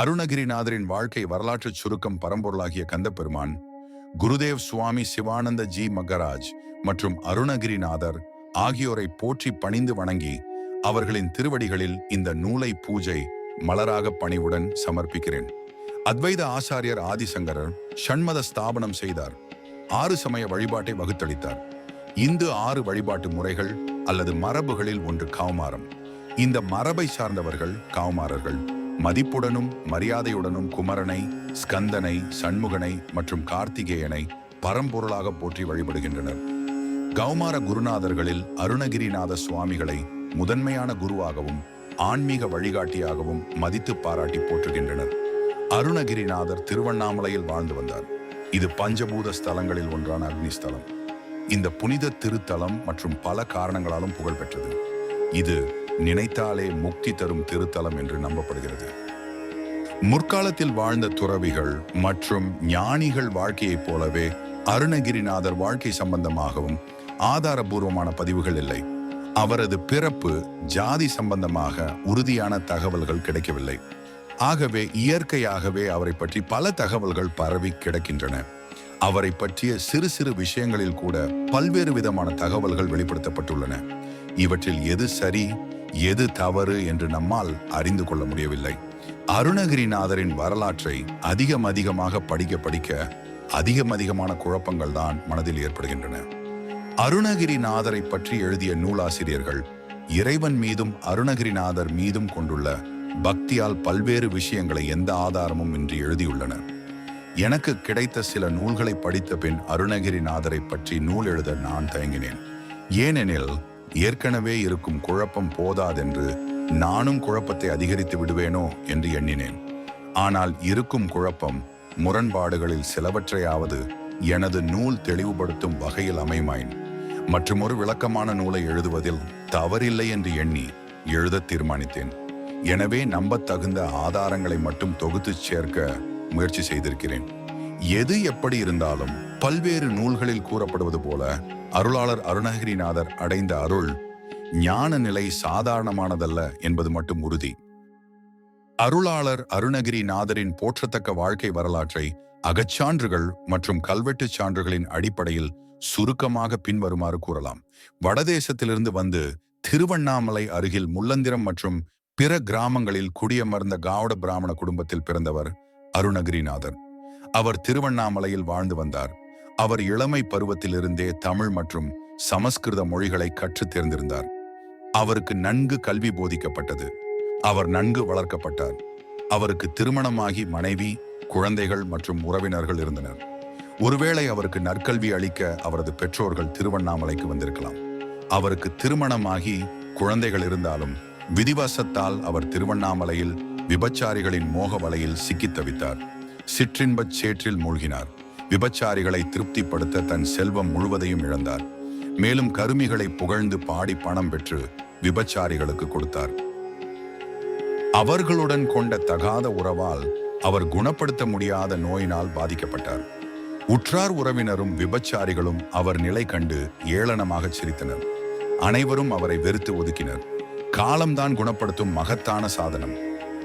அருணகிரிநாதரின் வாழ்க்கை வரலாற்று சுருக்கம் பரம்பொருளாகிய கந்தபெருமான் குருதேவ் சுவாமி சிவானந்த ஜி மகராஜ் மற்றும் அருணகிரிநாதர் ஆகியோரை போற்றி பணிந்து வணங்கி அவர்களின் திருவடிகளில் இந்த நூலை பூஜை மலராக பணிவுடன் சமர்ப்பிக்கிறேன். அத்வைத ஆசாரியர் ஆதிசங்கரர் ஷண்மத ஸ்தாபனம் செய்தார். ஆறு சமய வழிபாட்டை வகுத்தளித்தார். இந்து ஆறு வழிபாட்டு முறைகள் அல்லது மரபுகளில் ஒன்று கௌமாரம். இந்த மரபை சார்ந்தவர்கள் கௌமாரர்கள். மதிப்புடனும் மரியாதையுடனும் குமரனை ஸ்கந்தனை சண்முகனை மற்றும் கார்த்திகேயனை பரம்பொருளாக போற்றி வழிபடுகின்றனர். கௌமார குருநாதர்களில் அருணகிரிநாத சுவாமிகளை முதன்மையான குருவாகவும் ஆன்மீக வழிகாட்டியாகவும் மதித்து பாராட்டி போற்றுகின்றனர். அருணகிரிநாதர் திருவண்ணாமலையில் வாழ்ந்து வந்தார். இது பஞ்சபூத ஸ்தலங்களில் ஒன்றான அக்னி ஸ்தலம் இந்த புனித திருத்தலம் மற்றும் பல காரணங்களாலும் புகழ்பெற்றது. இது நினைத்தாலே முக்தி தரும் திருத்தலம் என்று நம்பப்படுகிறது. முற்காலத்தில் வாழ்ந்த துறவிகள் மற்றும் ஞானிகள் வாழ்க்கையைப் போலவே அருணகிரிநாதர் வாழ்க்கை சம்பந்தமாகவும் ஆதாரபூர்வமான பதிவுகள் இல்லை. அவரது பிறப்பு ஜாதி சம்பந்தமாக உறுதியான தகவல்கள் கிடைக்கவில்லை. ஆகவே இயற்கையாகவே அவரை பற்றி பல தகவல்கள் பரவி கிடக்கின்றன. அவரை பற்றிய சிறு சிறு விஷயங்களில் கூட பல்வேறு விதமான தகவல்கள் வெளிப்படுத்தப்பட்டுள்ளன. இவற்றில் எது சரி எது தவறு என்று நம்மால் அறிந்து கொள்ள முடியவில்லை. அருணகிரிநாதரின் வரலாற்றை அதிகம் அதிகமாக படிக்க படிக்க அதிகம் அதிகமான குழப்பங்கள் தான் மனதில் ஏற்படுகின்றன. அருணகிரிநாதரை பற்றி எழுதிய நூலாசிரியர்கள் இறைவன் மீதும் அருணகிரிநாதர் மீதும் கொண்டுள்ள பக்தியால் பல்வேறு விஷயங்களை எந்த ஆதாரமும் இன்றி எழுதியுள்ளனர். எனக்கு கிடைத்த சில நூல்களை படித்த பின் அருணகிரிநாதரை பற்றி நூல் எழுத நான் தயங்கினேன். ஏனெனில் ஏற்கனவே இருக்கும் குழப்பம் போதாதென்று நானும் குழப்பத்தை அதிகரித்து விடுவேனோ என்று எண்ணினேன். ஆனால் இருக்கும் குழப்பம் முரண்பாடுகளில் சிலவற்றையாவது எனது நூல் தெளிவுபடுத்தும் வகையில் அமைமாயின். மற்றுமொரு விளக்கமான நூலை எழுதுவதில் தவறில்லை என்று எண்ணி எழுத தீர்மானித்தேன். எனவே நம்பத்தகுந்த ஆதாரங்களை மட்டும் தொகுத்து சேர்க்க முயற்சி செய்திருக்கிறேன். எது எப்படி இருந்தாலும் பல்வேறு நூல்களில் கூறப்படுவது போல அருளாளர் அருணகிரிநாதர் அடைந்த அருள் ஞான நிலை சாதாரணமானதல்ல என்பது மட்டும் உறுதி. அருளாளர் அருணகிரிநாதரின் போற்றத்தக்க வாழ்க்கை வரலாற்றை அகச்சான்றுகள் மற்றும் கல்வெட்டு சான்றுகளின் அடிப்படையில் சுருக்கமாக பின்வருமாறு கூறலாம். வடதேசத்திலிருந்து வந்து திருவண்ணாமலை அருகில் முள்ளந்திரம் மற்றும் பிற கிராமங்களில் குடியமர்ந்த காவட பிராமண குடும்பத்தில் பிறந்தவர் அருணகிரிநாதர். அவர் திருவண்ணாமலையில் வாழ்ந்து வந்தார். அவர் இளமை பருவத்திலிருந்தே தமிழ் மற்றும் சமஸ்கிருத மொழிகளை கற்றுத் தேர்ந்திருந்தார். அவருக்கு நன்கு கல்வி போதிக்கப்பட்டது. அவர் நன்கு வளர்க்கப்பட்டார். அவருக்கு திருமணமாகி மனைவி குழந்தைகள் மற்றும் உறவினர்கள் இருந்தனர். ஒருவேளை அவருக்கு நற்கல்வி அளிக்க அவரது பெற்றோர்கள் திருவண்ணாமலைக்கு வந்திருக்கலாம். அவருக்கு திருமணமாகி குழந்தைகள் இருந்தாலும் விதிவசத்தால் அவர் திருவண்ணாமலையில் விபச்சாரிகளின் மோக வலையில் சிக்கித் தவித்தார். சிற்றின்பச் சேற்றில் மூழ்கினார். விபச்சாரிகளை திருப்திப்படுத்த தன் செல்வம் முழுவதையும் இழந்தார். மேலும் கருமிகளை புகழ்ந்து பாடி பணம் பெற்று விபச்சாரிகளுக்கு கொடுத்தார். அவர்களுடன் கொண்ட தகாத உறவால் அவர் குணப்படுத்த முடியாத நோயினால் பாதிக்கப்பட்டார். உற்றார் உறவினரும் விபச்சாரிகளும் அவர் நிலை கண்டு ஏளனமாகச் சிரித்தனர். அனைவரும் அவரை வெறுத்து ஒதுக்கினர். காலம்தான் குணப்படுத்தும் மகத்தான சாதனம்.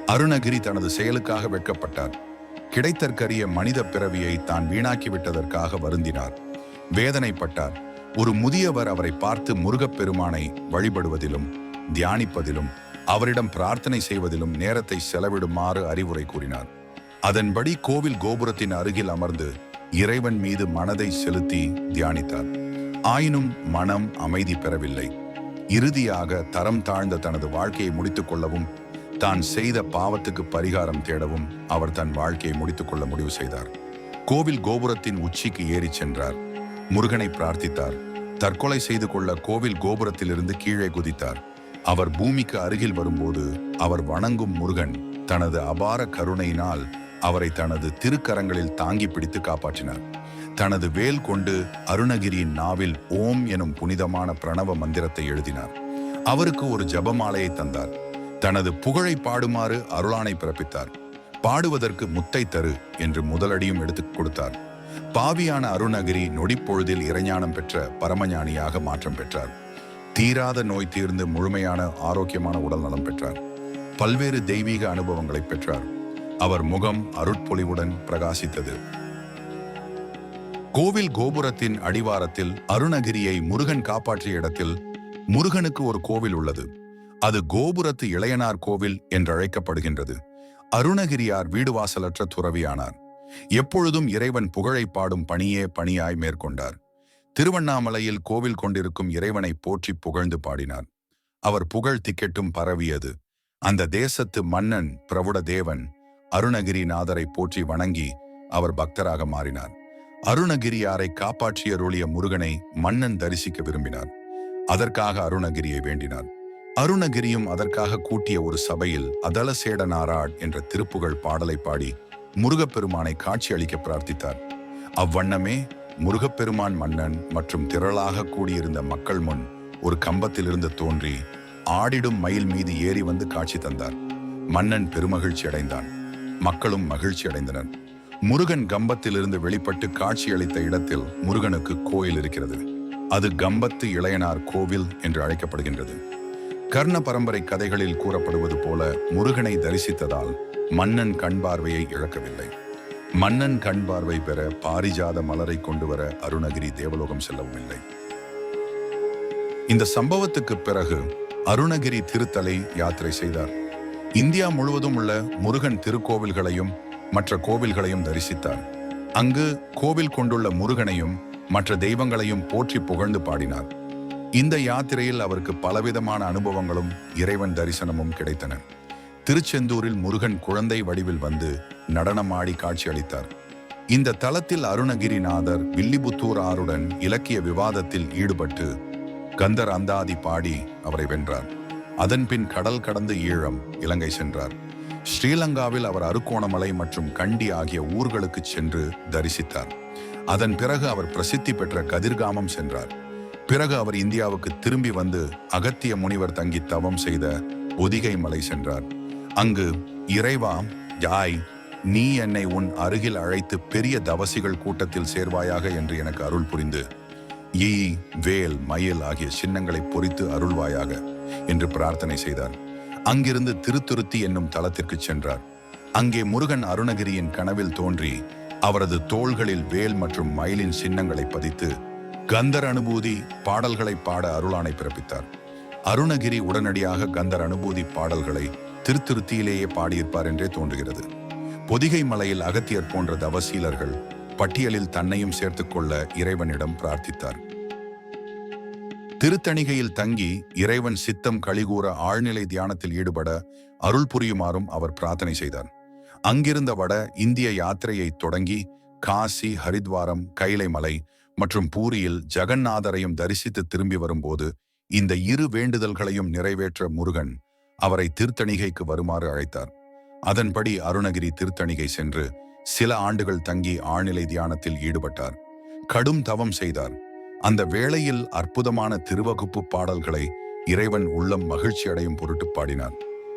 அருணகிரி தனது செயலுக்காக வெட்கப்பட்டார். கிடைத்தற்கரிய மனித பிறவியை தான் வீணாக்கிவிட்டதற்காக வருந்தினார். வேதனைப்பட்டார். ஒரு முதியவர் அவரை பார்த்து முருகப்பெருமானை வழிபடுவதிலும் தியானிப்பதிலும் அவரிடம் பிரார்த்தனை செய்வதிலும் நேரத்தை செலவிடுமாறு அறிவுரை கூறினார். அதன்படி கோவில் கோபுரத்தின் அருகில் அமர்ந்து இறைவன் மீது மனதை செலுத்தி தியானித்தார். ஆயினும் மனம் அமைதி பெறவில்லை. இறுதியாக தரம் தாழ்ந்த தனது வாழ்க்கையை முடித்துக் கொள்ளவும் தான் செய்த பாவத்துக்கு பரிகாரம் தேடவும் அவர் தன் வாழ்க்கையை முடித்துக்கொள்ள முடிவு செய்தார். கோவில் கோபுரத்தின் உச்சிக்கு ஏறிச் சென்றார். முருகனை பிரார்த்தித்தார். தற்கொலை செய்து கொள்ள கோவில் கோபுரத்திலிருந்து கீழே குதித்தார். அவர் பூமிக்கு அருகில் வரும்போது அவர் வணங்கும் முருகன் தனது அபார கருணையினால் அவரை தனது திருக்கரங்களில் தாங்கி பிடித்து காப்பாற்றினார். தனது வேல் கொண்டு அருணகிரியின் நாவில் ஓம் எனும் புனிதமான பிரணவ மந்திரத்தை எழுதினார். அவருக்கு ஒரு ஜபமாலையை தந்தார். தனது புகழை பாடுமாறு அருளானை பிறப்பித்தார். பாடுவதற்கு முத்தை தரு என்று முதலடியும் எடுத்துக் கொடுத்தார். பாவியான அருணகிரி நொடிப்பொழுதில் இறைஞானம் பெற்ற பரமஞானியாக மாற்றம் பெற்றார். தீராத நோய் தீர்ந்து முழுமையான ஆரோக்கியமான உடல் நலம் பெற்றார். பல்வேறு தெய்வீக அனுபவங்களை பெற்றார். அவர் முகம் அருட்பொலிவுடன் பிரகாசித்தது. கோவில் கோபுரத்தின் அடிவாரத்தில் அருணகிரியை முருகன் காப்பாற்றிய இடத்தில் முருகனுக்கு ஒரு கோவில் உள்ளது. அது கோபுரத்து இளையனார் கோவில் என்றழைக்கப்படுகின்றது. அருணகிரியார் வீடு வாசலற்ற துறவியானார். எப்பொழுதும் இறைவன் புகழை பாடும் பணியே பணியாய் மேற்கொண்டார். திருவண்ணாமலையில் கோவில் கொண்டிருக்கும் இறைவனை போற்றி புகழ்ந்து பாடினார். அவர் புகழ் திக்கெட்டும் பரவியது. அந்த தேசத்து மன்னன் பிரபுட தேவன் அருணகிரிநாதரை போற்றி வணங்கி அவர் பக்தராக மாறினார். அருணகிரியாரை காப்பாற்றியருளிய முருகனை மன்னன் தரிசிக்க விரும்பினார். அதற்காக அருணகிரியை வேண்டினார். அருணகிரியும் அதற்காக கூட்டிய ஒரு சபையில் அதலசேட நாராட் என்ற திருப்புகழ் பாடலை பாடி முருகப்பெருமானை காட்சி அளிக்க பிரார்த்தித்தார். அவ்வண்ணமே முருகப்பெருமான் மன்னன் மற்றும் திரளாக கூடியிருந்த மக்கள் முன் ஒரு கம்பத்திலிருந்து தோன்றி ஆடிடும் மயில் மீது ஏறி வந்து காட்சி தந்தார். மன்னன் பெருமகிழ்ச்சி அடைந்தான். மக்களும் மகிழ்ச்சி அடைந்தனர். முருகன் கம்பத்திலிருந்து வெளிப்பட்டு காட்சியளித்த இடத்தில் முருகனுக்கு கோயில் இருக்கிறது. அது கம்பத்து இளையனார் கோவில் என்று அழைக்கப்படுகின்றது. கர்ண பரம்பரை கதைகளில் கூறப்படுவது போல முருகனை தரிசித்ததால் மன்னன் கண் பார்வையை இழக்கவில்லை. மன்னன் கண் பார்வை பெற பாரிஜாத மலரை கொண்டு வர அருணகிரி தேவலோகம் செல்லவும் இல்லை. இந்த சம்பவத்துக்கு பிறகு அருணகிரி திருத்தலை யாத்திரை செய்தார். இந்தியா முழுவதும் உள்ள முருகன் திருக்கோவில்களையும் மற்ற கோவில்களையும் தரிசித்தார். அங்கு கோவில் கொண்டுள்ள முருகனையும் மற்ற தெய்வங்களையும் போற்றி புகழ்ந்து பாடினார். இந்த யாத்திரையில் அவருக்கு பலவிதமான அனுபவங்களும் இறைவன் தரிசனமும் கிடைத்தன. திருச்செந்தூரில் முருகன் குழந்தை வடிவில் வந்து நடனமாடி காட்சியளித்தார். இந்த தலத்தில் அருணகிரிநாதர் வில்லிபுத்தூர் ஆருடன் இலக்கிய விவாதத்தில் ஈடுபட்டு கந்தர் அந்தாதி பாடி அவரை வென்றார். அதன்பின் கடல் கடந்து ஈழம் இலங்கை சென்றார். ஸ்ரீலங்காவில் அவர் அருக்கோணமலை மற்றும் கண்டி ஆகிய ஊர்களுக்கு சென்று தரிசித்தார். அதன் பிறகு அவர் பிரசித்தி பெற்ற கதிர்காமம் சென்றார். பிறகு அவர் இந்தியாவுக்கு திரும்பி வந்து அகத்திய முனிவர் தங்கி தவம் செய்த ஒதிகை மலை சென்றார். அங்கு இறைவா யாய் நீ என்னை உன் அருகில் அழைத்து பெரிய தவசிகள் கூட்டத்தில் சேர்வாயாக என்று எனக்கு அருள் புரிந்து. ஈ வேல் மயில் ஆகிய சின்னங்களை பொறித்து அருள்வாயாக என்று பிரார்த்தனை செய்தார். அங்கிருந்து திருத்துருத்தி என்னும் தளத்திற்கு சென்றார். அங்கே முருகன் அருணகிரியின் கனவில் தோன்றி அவரது தோள்களில் வேல் மற்றும் மயிலின் சின்னங்களை பதித்து கந்தர் அனுபூதி பாடல்களை பாட அருளானை பிறப்பித்தார். அருணகிரி உடனடியாக கந்தர் அனுபூதி பாடல்களை திருத்திருத்தியிலேயே பாடியிருப்பார் என்றே தோன்றுகிறது. பொதிகை மலையில் அகத்தியர் போன்ற தவசீலர்கள் பட்டியலில் தன்னையும் சேர்த்துக்கொள்ள இறைவனிடம் பிரார்த்தித்தார். திருத்தணிகையில் தங்கி இறைவன் சித்தம் கழிகூற ஆழ்நிலை தியானத்தில் ஈடுபட அருள் புரியுமாறும் அவர் பிரார்த்தனை செய்தார். அங்கிருந்த வட இந்திய யாத்திரையை தொடங்கி காசி ஹரித்வாரம் கைலைமலை மலை மற்றும் பூரியில் ஜெகநாதரையும் தரிசித்து திரும்பி வரும்போது இந்த இரு வேண்டுதல்களையும் நிறைவேற்ற முருகன் அவரை திருத்தணிகைக்கு வருமாறு அழைத்தார். அதன்படி அருணகிரி திருத்தணிகை சென்று சில ஆண்டுகள் தங்கி ஆழ்நிலை தியானத்தில் ஈடுபட்டார். கடும் தவம் செய்தார். அந்த வேளையில் அற்புதமான திருவகுப்பு பாடல்களை இறைவன் உள்ளம் மகிழ்ச்சி அடையும் பொருட்டு பாடினார்.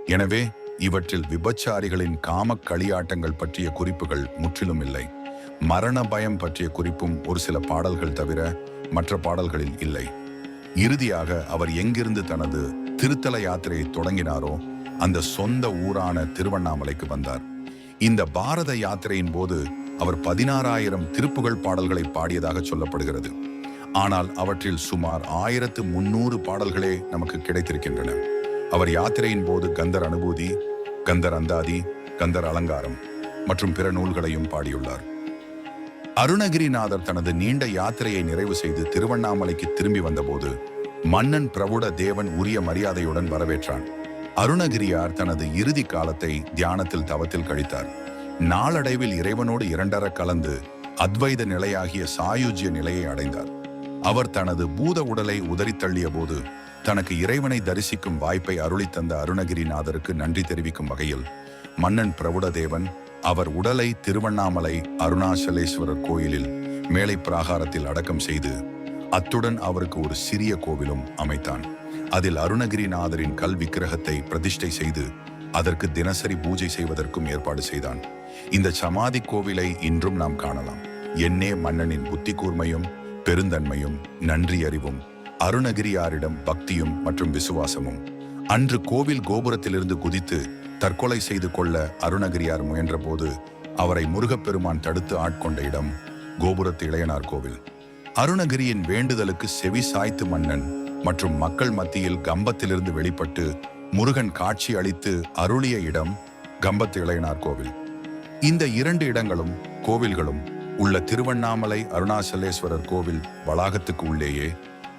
எனவே இவற்றில் விபச்சாரிகளின் காமக் களியாட்டங்கள் பற்றிய குறிப்புகள் முற்றிலும் இல்லை. மரண பயம் பற்றிய குறிப்பும் ஒரு சில பாடல்கள் தவிர மற்ற பாடல்களில் இல்லை. இறுதியாக அவர் எங்கிருந்து தனது திருத்தல யாத்திரையை தொடங்கினாரோ அந்த சொந்த ஊரான திருவண்ணாமலைக்கு வந்தார். இந்த பாரத யாத்திரையின் போது அவர் பதினாறாயிரம் திருப்புகழ் பாடல்களை பாடியதாக சொல்லப்படுகிறது. ஆனால் அவற்றில் சுமார் ஆயிரத்து முன்னூறு பாடல்களே நமக்கு கிடைத்திருக்கின்றன. அவர் யாத்திரையின் போது கந்தர் அனுபூதி கந்தர் அந்தாதி கந்தர் அலங்காரம் மற்றும் பிற நூல்களையும் பாடியுள்ளார். அருணகிரிநாதர் தனது நீண்ட யாத்திரையை நிறைவு செய்து திருவண்ணாமலைக்கு திரும்பி வந்தபோது மன்னன் பிரபுட தேவன் உரிய மரியாதையுடன் வரவேற்றான். அருணகிரியார் தனது இறுதி காலத்தை தியானத்தில் தவத்தில் கழித்தார். நாளடைவில் இறைவனோடு இரண்டர கலந்து அத்வைத நிலையாகிய சாயுஜ்ய நிலையை அடைந்தார். அவர் தனது பூத உடலை உதறித்தள்ளிய போது தனக்கு இறைவனை தரிசிக்கும் வாய்ப்பை அருளித்தந்த அருணகிரிநாதருக்கு நன்றி தெரிவிக்கும் வகையில் மன்னன் பிரபுடதேவன் அவர் உடலை திருவண்ணாமலை அருணாச்சலேஸ்வரர் கோயிலில் மேலை பிராகாரத்தில் அடக்கம் செய்து அத்துடன் அவருக்கு ஒரு சிறிய கோவிலும் அமைத்தான். அதில் அருணகிரிநாதரின் கல் விக்கிரகத்தை பிரதிஷ்டை செய்து அதற்கு தினசரி பூஜை செய்வதற்கும் ஏற்பாடு செய்தான். இந்த சமாதி கோவிலை இன்றும் நாம் காணலாம். என்னே மன்னனின் புத்தி கூர்மையும் பெருந்தன்மையும் நன்றி அறிவும் அருணகிரியாரிடம் பக்தியும் மற்றும் விசுவாசமும். அன்று கோவில் கோபுரத்திலிருந்து குதித்து தற்கொலை செய்து கொள்ள அருணகிரியார் முயன்றபோது அவரை முருகப்பெருமான் தடுத்து ஆட்கொண்ட இடம் கோபுரத்து இளையனார் கோவில். அருணகிரியின் வேண்டுதலுக்கு செவி சாய்த்து மன்னன் மற்றும் மக்கள் மத்தியில் கம்பத்திலிருந்து வெளிப்பட்டு முருகன் காட்சி அளித்து அருளிய இடம் கம்பத்து இளையனார் கோவில். இந்த இரண்டு இடங்களும் கோவில்களும் உள்ள திருவண்ணாமலை அருணாசலேஸ்வரர் கோவில் வளாகத்துக்கு உள்ளேயே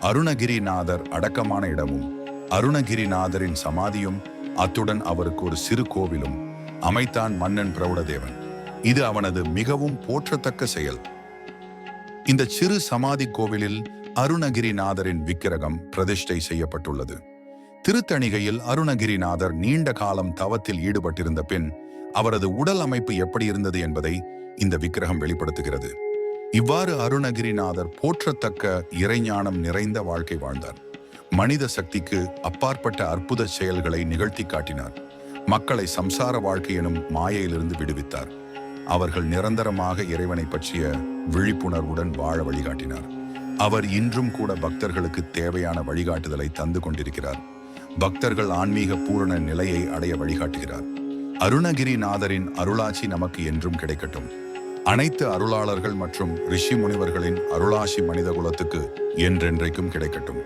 அருணகிரிநாதர் அடக்கமான இடமும் அருணகிரிநாதரின் சமாதியும் அத்துடன் அவருக்கு ஒரு சிறு கோவிலும் அமைத்தான் மன்னன் பிரவுடதேவன் இது அவனது மிகவும் போற்றத்தக்க செயல். இந்த சிறு சமாதி கோவிலில் அருணகிரிநாதரின் விக்கிரகம் பிரதிஷ்டை செய்யப்பட்டுள்ளது. திருத்தணிகையில் அருணகிரிநாதர் நீண்ட காலம் தவத்தில் ஈடுபட்டிருந்த பின் அவரது உடல் அமைப்பு எப்படி இருந்தது என்பதை இந்த விக்கிரகம் வெளிப்படுத்துகிறது. இவ்வாறு அருணகிரிநாதர் போற்றத்தக்க இறைஞானம் நிறைந்த வாழ்க்கை வாழ்ந்தார். மனித சக்திக்கு அப்பாற்பட்ட அற்புத செயல்களை நிகழ்த்தி காட்டினார். மக்களை சம்சார வாழ்க்கை எனும் மாயையிலிருந்து விடுவித்தார். அவர்கள் நிரந்தரமாக இறைவனை பற்றிய விழிப்புணர்வுடன் வாழ வழிகாட்டினார். அவர் இன்றும் கூட பக்தர்களுக்கு தேவையான வழிகாட்டுதலை தந்து கொண்டிருக்கிறார். பக்தர்கள் ஆன்மீக பூரண நிலையை அடைய வழிகாட்டுகிறார். அருணகிரிநாதரின் அருளாட்சி நமக்கு என்றும் கிடைக்கட்டும். அனைத்து அருளாளர்கள் மற்றும் ரிஷி முனிவர்களின் அருளாசி மனித குலத்துக்கு என்றென்றைக்கும் கிடைக்கட்டும்.